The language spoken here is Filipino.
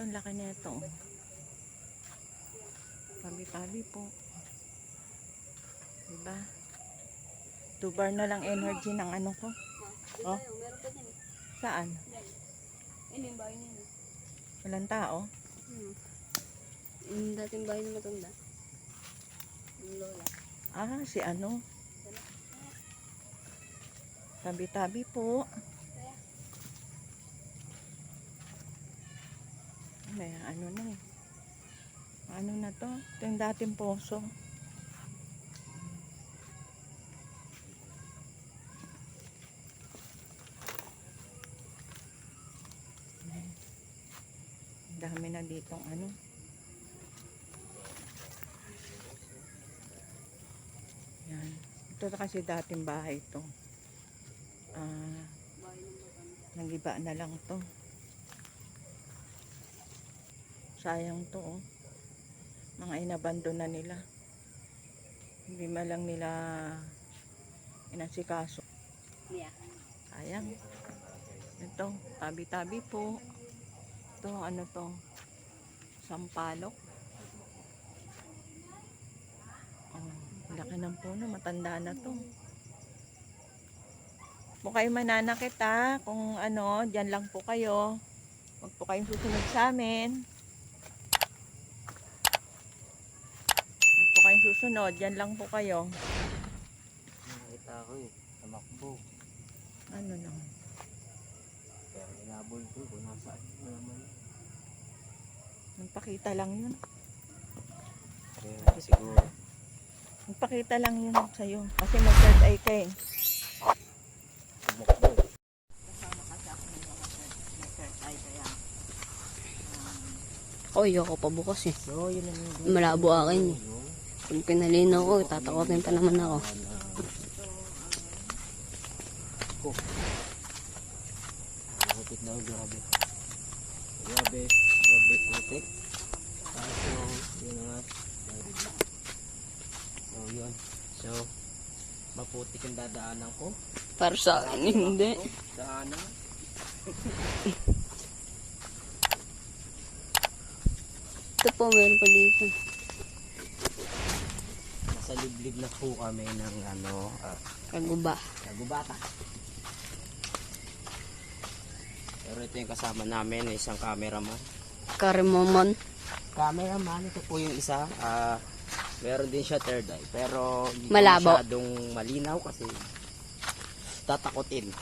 ang laki nito. Tabi-tabi po. Diba? Two bar na lang energy ng ano ko. Oh. Saan? Yung bahay nila. Walang tao? Hmm. Yung dating bahay na matanda. Yung lola. Ah, si ano? Tabi-tabi po. May ano na eh. Ano na to? Ito yung dating poso. Dami na ditong ano. Yan. Ito kasi dating bahay to. Ah, nagiba na lang to. Sayang to oh. Mga inabando na nila. Hindi man lang nila inasikaso. Yeah. Sayang. Ito, tabi-tabi po. Ito, ano to? Sampalok. Oh, laki ng puno. Matanda na to. Kung kayo mananakit ha, kung ano, dyan lang po kayo. Huwag po kayong susunod sa amin. Huwag po kayong susunod, dyan lang po kayo. Nakita ko eh, tamakbo. Ano lang. Pero inabol ko kung nasaan ko naman. Nagpakita lang yun. Kaya siguro. Nagpakita lang yun sa'yo. Kasi may third eye ka eh. Tumakbo eh. Kasama kasi ako ng mga third, eye kaya. Oy, ako pa bukas eh. Malabo akin eh. Kung pinalinaw ko, tatakotin pa naman ako. ko. Putik daw, grabe. Grabe, grabe putik. Kaso, yun nga. So, yun. So, maputik ang dadaanan ko. Para sa akin, hindi. Daanan. Ito po, meron pa dito. Nasa liblib na po kami ng ano, ah, Kaguba. Nagubata. Pero ito yung kasama namin, isang cameraman. Karimomon. Cameraman, ito po yung isa. ah meron din siya third eye. Pero hindi Malabo. masyadong malinaw kasi tatakotin.